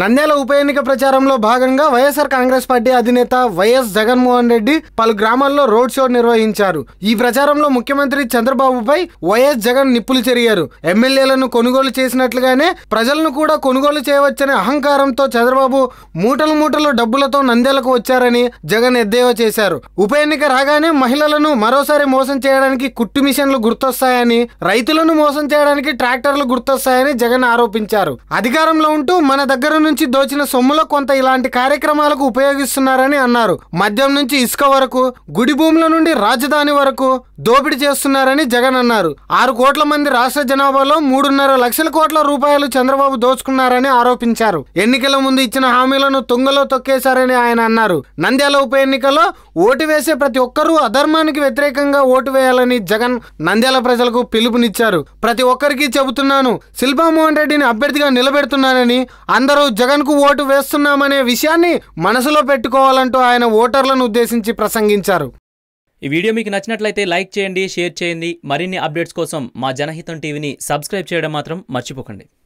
నంద్యాల ఉప ఎన్నిక ప్రచారంలో భాగంగా వైఎస్ఆర్ కాంగ్రెస్ పార్టీ అధినేత వైఎస్ జగన్మోహన్ రెడ్డి పలు గ్రామాల్లో రోడ్ షో నిర్వహించారు. ఈ ప్రచారంలో ముఖ్యమంత్రి చంద్రబాబుపై వైఎస్ జగన్ నిప్పులు చెరిగారు. ఎమ్మెల్యేలను కొనుగోలు చేసినట్లుగానే ప్రజలను కూడా కొనుగోలు చేయవచ్చనే అహంకారంతో చంద్రబాబు మూటలు మూటలు డబ్బులతో నంద్యాలకు వచ్చారని జగన్ ఎద్దేవా చేశారు. ఉప ఎన్నిక రాగానే మహిళలను మరోసారి మోసం చేయడానికి కుట్టు మిషన్లు గుర్తొస్తాయని రైతులను మోసం చేయడానికి ట్రాక్టర్లు గుర్తొస్తాయని జగన్ ఆరోపించారు. అధికారంలో ఉంటూ మన దగ్గర నుంచి దోచిన సొమ్ములో కొంత ఇలాంటి కార్యక్రమాలకు ఉపయోగిస్తున్నారని అన్నారు. మద్యం నుంచి ఇసుక వరకు గుడి భూముల నుండి రాజధాని వరకు దోపిడీ చేస్తున్నారని జగన్ అన్నారు. ఆరు కోట్ల మంది రాష్ట్ర జనాభాలో మూడున్నర లక్షల కోట్ల రూపాయలు చంద్రబాబు దోచుకున్నారని ఆరోపించారు. ఎన్నికల ముందు ఇచ్చిన హామీలను తుంగలో తొక్కేశారని ఆయన అన్నారు. నంద్యాల ఉప ఎన్నికలో ఓటు వేసే ప్రతి ఒక్కరూ అధర్మానికి వ్యతిరేకంగా ఓటు వేయాలని జగన్ నంద్యాల ప్రజలకు పిలుపునిచ్చారు. ప్రతి ఒక్కరికి చెబుతున్నాను శిల్పామోహన్ రెడ్డిని అభ్యర్థిగా నిలబెడుతున్నానని అందరూ జగన్కు ఓటు వేస్తున్నామనే విషయాన్ని మనసులో పెట్టుకోవాలంటూ ఆయన ఓటర్లను ఉద్దేశించి ప్రసంగించారు. ఈ వీడియో మీకు నచ్చినట్లయితే లైక్ చేయండి షేర్ చేయండి. మరిన్ని అప్డేట్స్ కోసం మా జనహితం టీవీని సబ్స్క్రైబ్ చేయడం మాత్రం మర్చిపోకండి.